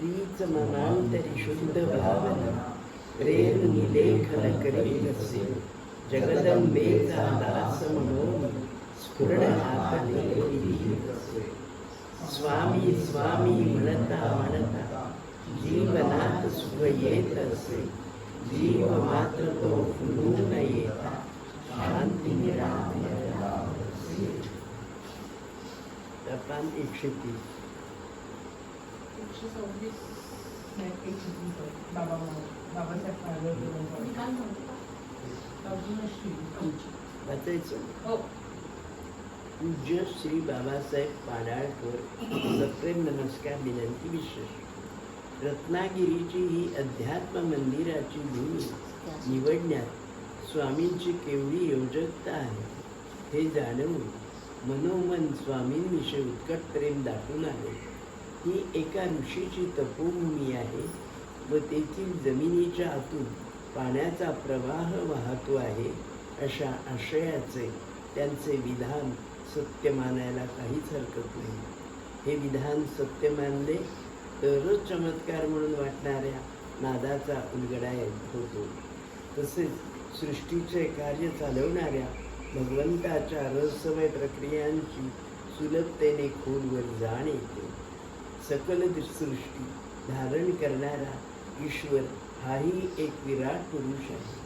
तीच मनांतरी शुद्ध भावना प्रेम निलेखन असे जगदंबेचा दास म्हणून स्फुरण हाताने लिहित असे स्वामी स्वामी म्हणता म्हणता जीवनात सुख येत असे जीव मात्र तो फुलून येता शांती निरामय तपान एकशे तीस एकशे सव्वीस नाही, बाबा बाबासाहेब वाचायचं हो पूज्य श्री बाबासाहेब पाडाळकर सप्रेम नमस्कार विनंती विशेष रत्नागिरीची ही अध्यात्म मंदिराची भूमी निवडण्यात स्वामींची केवढी योजकता आहे हे जाणवून मनोमन स्वामींविषयी उत्कट प्रेम दाखवून आले. ही एका ऋषीची तपोभूमी आहे व तेथील जमिनीच्या आतून पाण्याचा प्रवाह वाहतो आहे अशा आशयाचे त्यांचे विधान सत्य मानायला काहीच हरकत नाही. हे विधान सत्य मानले तरच चमत्कार म्हणून वाटणाऱ्या नादाचा उलगडा होतो. तसेच सृष्टीचे कार्य चालवणाऱ्या भगवंताच्या रहस्यमय प्रक्रियांची सुलभतेने खोलवर जाण येते. सकल सृष्टी धारण करणारा ईश्वर हाही एक विराट पुरुष आहे.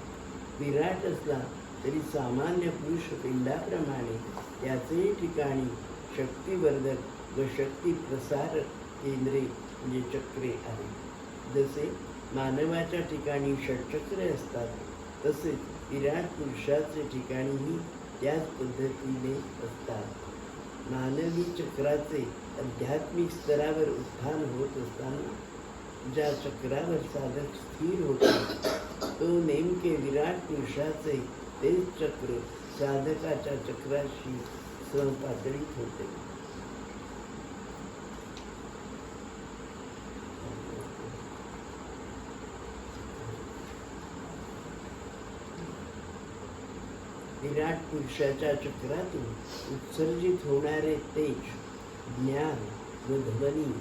विराट असला तरी सामान्य पुरुष पिंडाप्रमाणे त्याचेही ठिकाणी शक्तिवर्धक व शक्ती प्रसार केंद्रे म्हणजे चक्रे आहेत. जसे मानवाच्या ठिकाणी षटचक्रे असतात तसेच विराट पुरुषाचे ठिकाणीही त्याच पद्धतीने असतात. मानवी चक्राचे आध्यात्मिक स्तरावर उत्थान होत असताना ज्या चक्रावर साधक स्थिर होतो तो नेमके विराट पुरुषाचे तेच चक्र साधकाच्या चक्राशी समपातळीत होते. विराट पुरुषाच्या चक्रातून उत्सर्जित होणारे तेज ज्ञान व ध्वनी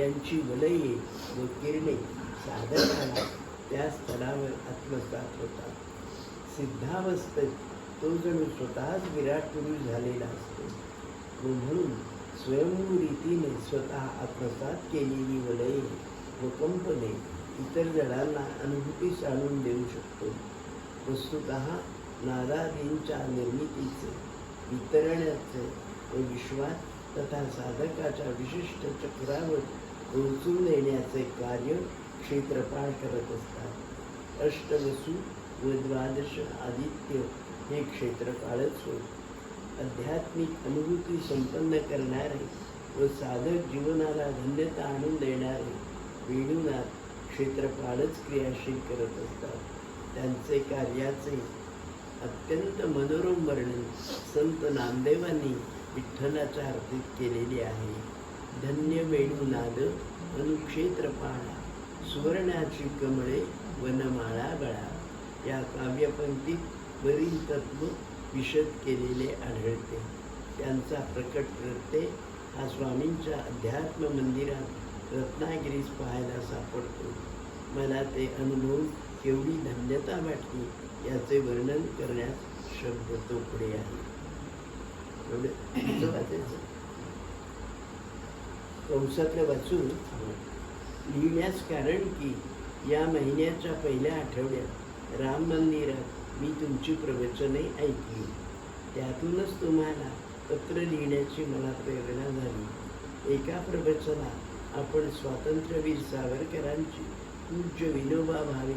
यांची वलये व किरणे साधकाला त्या स्थळावर आत्मसात होतात सिद्धावस्थेत तो जणू स्वतःच विराट पुरुष झालेला असतो. व म्हणून स्वयंभू रीतीने स्वतः आत्मसात केलेली वलये व कंपने इतर जणांना अनुभूतीस आणून देऊ शकतो. वस्तुत नादादींच्या निर्मितीचे वितरणाचे व विश्वात तथा साधकाच्या विशिष्ट चक्रावर पोहोचून देण्याचे कार्य क्षेत्रपाळ करत असतात. अष्टवसू व द्वादश आदित्य हे क्षेत्रपाळच होत आध्यात्मिक अनुभूती संपन्न करणारे व साधक जीवनाला धन्यता आणून देणारे वेणूनाथ क्षेत्रपाळच क्रियाशील करत असतात. त्यांचे कार्याचे अत्यंत मनोरम वर्णन संत नामदेवांनी विठ्ठलाच्या आरतीत केलेली आहे. धन्य वेणुनाद अनुक्षेत्रपाळा सुवर्णाची कमळे वनमाळा गळा या काव्यपंक्तीत वरील तत्व विशद केलेले आढळते. त्यांचा प्रकट प्रत्यय हा स्वामींच्या अध्यात्म मंदिरात रत्नागिरीस पाहायला सापडतो. मला ते अनुभव केवढी धन्यता वाटली याचे वर्णन करण्यास शब्द तोकडे आहे. म्हणजे एवढे वाचायचं. कंसातलं वाचून लिहिण्यास कारण की या महिन्याच्या पहिल्या आठवड्यात राम मंदिरात मी तुमची प्रवचने ऐकली. त्यातूनच तुम्हाला पत्र लिहिण्याची मला प्रेरणा झाली. एका प्रवचनात आपण स्वातंत्र्यवीर सावरकरांची पूज्य विनोबा भावे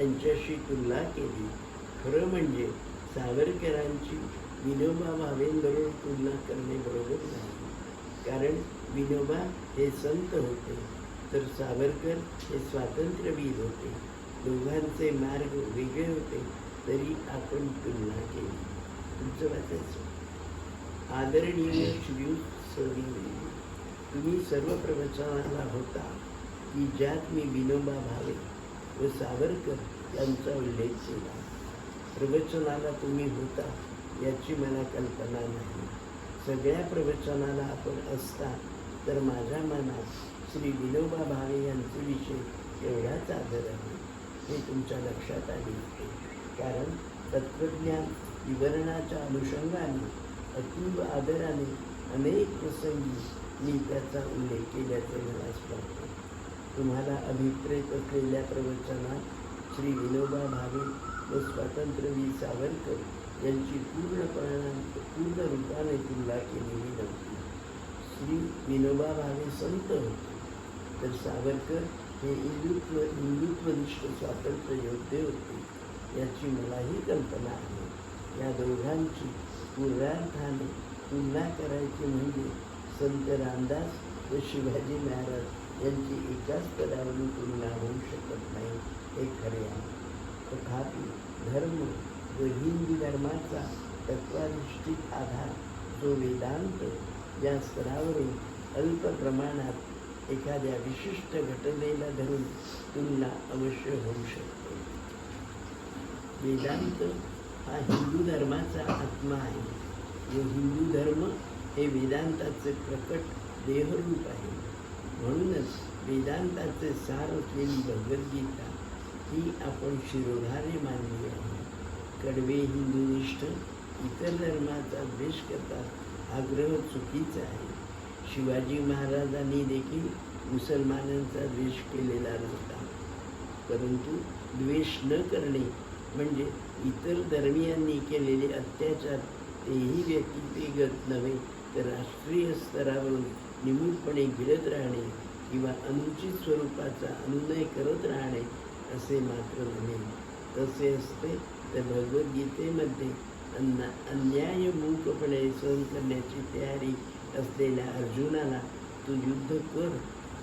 यांच्याशी तुलना केली. खरं म्हणजे सावरकरांची विनोबा भावेंबरोबर तुलना करणे बरोबर नाही. कारण विनोबा हे संत होते तर सावरकर हे स्वातंत्र्यवीर होते. दोघांचे मार्ग वेगळे होते तरी आपण तुलना केली. तुमचं वाचायचं. आदरणीय श्री सवी तुम्ही सर्व प्रवचनाला होता की ज्यात मी विनोबा भावे व सावरकर यांचा उल्लेख केला. प्रवचनाला तुम्ही होता याची मला कल्पना नाही. सगळ्या प्रवचनाला आपण असता तर माझ्या मनात श्री विनोबा भावे यांचे विषय एवढाच आदर आहे. हे तुमच्या लक्षात आले होते. कारण तत्त्वज्ञान विवरणाच्या अनुषंगाने अतीव आदराने अनेक प्रसंगी मी त्याचा उल्लेख केल्याचे मला स्मरतो तुम्हाला अभिप्रेत असलेल्या प्रवचनात श्री विनोबा भावे व स्वातंत्र्यवीर सावरकर यांची पूर्णपणे पूर्ण रूपाने तुलना केलेली नव्हती. श्री विनोबा भावे संत होते. तर सावरकर हे हिंदुत्व हिंदुत्वनिष्ठ स्वातंत्र्य योद्धे होते याची मलाही कल्पना आहे. या दोघांची पूर्वार्थाने तुलना करायची म्हणजे संत रामदास व शिवाजी महाराज यांची एकाच स्तरावरून तुलना होऊ शकत नाही हे खरे आहे. तथापि धर्म व हिंदू धर्माचा तत्वाधिष्ठित आधार जो वेदांत या स्तरावरून अल्प प्रमाणात एखाद्या विशिष्ट घटनेला धरून तुलना अवश्य होऊ शकते. वेदांत हा हिंदू धर्माचा आत्मा आहे. व हिंदू धर्म हे वेदांताचे प्रकट देहरूप आहे. म्हणूनच वेदांताचे सार असलेली भगवद्गीता ही आपण शिरोधारे मानली आहे. कडवे हिंदुनिष्ठ इतर धर्माचा द्वेष करतात आग्रह चुकीचा आहे. शिवाजी महाराजांनी देखील मुसलमानांचा द्वेष केलेला नव्हता. परंतु द्वेष न करणे म्हणजे इतर धर्मियांनी केलेले अत्याचार तेही व्यक्तिगत नव्हे तर राष्ट्रीय स्तरावरून निमूटपणे गिरत राहणे किंवा अनुचित स्वरूपाचा अनुनय करत राहणे असे मात्र नव्हे. तसे असते तर भगवद्गीतेमध्ये अन्ना अन्याय मूकपणे सहन करण्याची तयारी असलेल्या अर्जुनाला तू युद्ध कर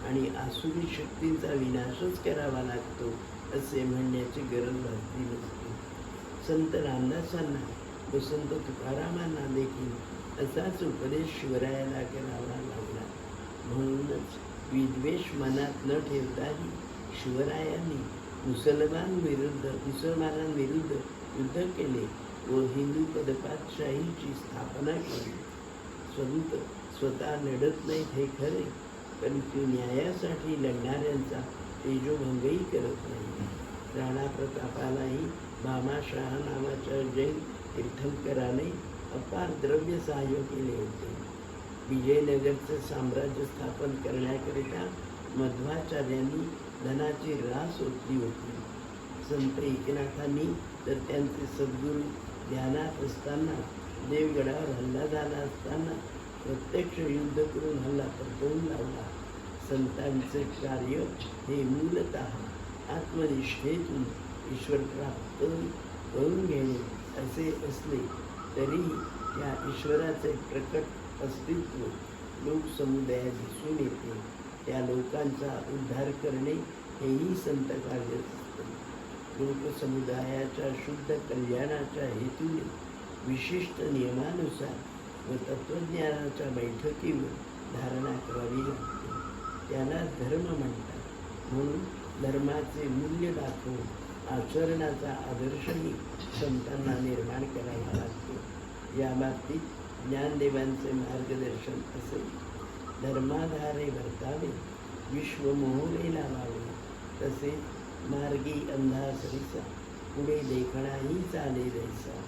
आणि आसुरी शक्तींचा विनाशच करावा लागतो असे म्हणण्याची गरज भासली नसते. संत रामदासांना व संत तुकारामांना देखील असाच उपदेश शिवरायाला करावा लागला. म्हणूनच विद्वेष मनात न ठेवताही शिवरायांनी मुसलमान विरुद्ध मुसलमानांविरुद्ध युद्ध केले व हिंदू पदपातशाहीची स्थापना केली. संत स्वतः लढत नाहीत हे खरे परंतु न्यायासाठी लढणाऱ्यांचा तेजोभंगही करत नाही. राणा प्रतापालाही भामाशाह नावाच्या जैन तीर्थंकराने अपार द्रव्य सहाय्य केले होते. विजयनगरचे साम्राज्य स्थापन करण्याकरिता मध्वाचार्यांनी धनाची रास ओतली होती. संत एकनाथांनी तर त्यांचे सद्गुरू ध्यानात असताना देवगडावर हल्ला झाला असताना प्रत्यक्ष युद्ध करून हल्ला परतवून लावला. संतांचे कार्य हे मूलत आत्मनिष्ठेतून ईश्वर प्राप्त करून घेणे असे असले तरीही त्या ईश्वराचे प्रकट अस्तित्व लोकसमुदायात दिसून येते. त्या लोकांचा उद्धार करणे हेही संत कार्य लोकसमुदायाच्या शुद्ध कल्याणाच्या हेतूने विशिष्ट नियमानुसार व तत्त्वज्ञानाच्या बैठकीवर धारणा करावी लागते. त्याला धर्म म्हणतात. म्हणून धर्माचे मूल्य दाखवून आचरणाचा आदर्शही संतांना निर्माण करावा लागतो. या बाबतीत ज्ञानदेवांचे मार्गदर्शन असेल. धर्माधारे वर्तावे विश्वमोहरे लावावे. तसेच मार्गी अंधार पुढे देखणाही चाले जैसा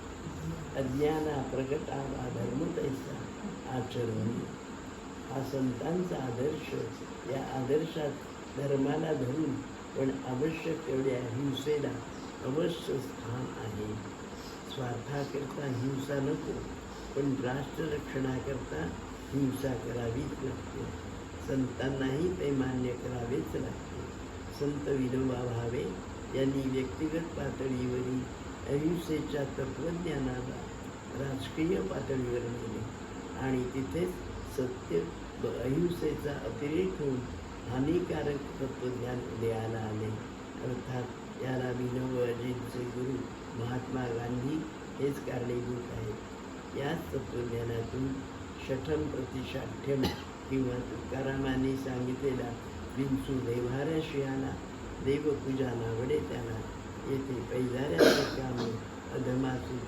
अज्ञाना प्रगटावा धर्म तैसा आचरण. हा संतांचा आदर्श. या आदर्शात धर्माला धरून पण आवश्यक तेवढ्या हिंसेला अवश्य स्थान आहे. स्वार्थाकरता हिंसा नको पण राष्ट्ररक्षणाकरता हिंसा करावीच लागते. संतांनाही ते मान्य करावेच लागते. संत विनोबा भावे यांनी व्यक्तिगत पातळीवरील अहिंसेच्या तत्त्वज्ञानाला राजकीय पातळीवर नेले आणि तिथेच सत्य व अहिंसेचा अतिरेक होऊन हानिकारक तत्त्वज्ञान उदयाला आले. अर्थात याला विनोबाजींचे गुरु महात्मा गांधी हेच कारणीभूत आहेत. याच तत्त्वज्ञानातून शठम प्रतिषाठ्यम किंवा तुकारामांनी सांगितलेला વિંસુ વ્યવહારે શિયાના દેવ પૂજાના વડે ત્યાંના એથી પૈદારે કામે અધમાસી